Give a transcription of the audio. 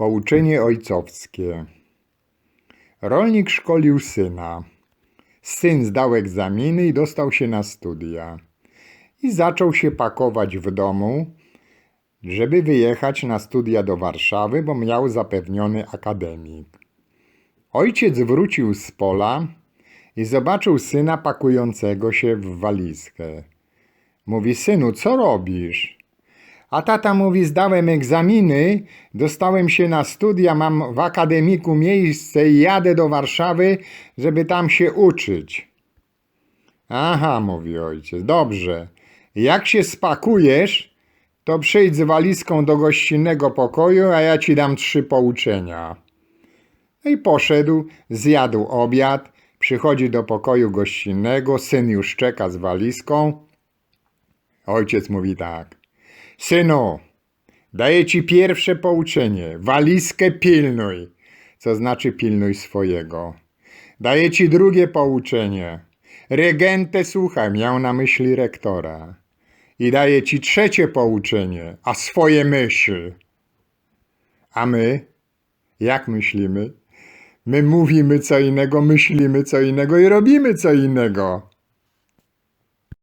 Pouczenie ojcowskie. Rolnik szkolił syna. Syn zdał egzaminy i dostał się na studia. I zaczął się pakować w domu, żeby wyjechać na studia do Warszawy, bo miał zapewniony akademik. Ojciec wrócił z pola i zobaczył syna pakującego się w walizkę. Mówi, synu, co robisz? A tata mówi, zdałem egzaminy, dostałem się na studia, mam w akademiku miejsce i jadę do Warszawy, żeby tam się uczyć. Aha, mówi ojciec, dobrze. Jak się spakujesz, to przyjdź z walizką do gościnnego pokoju, a ja ci dam trzy pouczenia. No i poszedł, zjadł obiad, przychodzi do pokoju gościnnego, syn już czeka z walizką. Ojciec mówi tak. Synu, daję ci pierwsze pouczenie. Walizkę pilnuj, co znaczy pilnuj swojego. Daję ci drugie pouczenie. Regentę słuchaj, miał na myśli rektora. I daję ci trzecie pouczenie, a swoje myśl. A my, jak myślimy? My mówimy co innego, myślimy co innego i robimy co innego.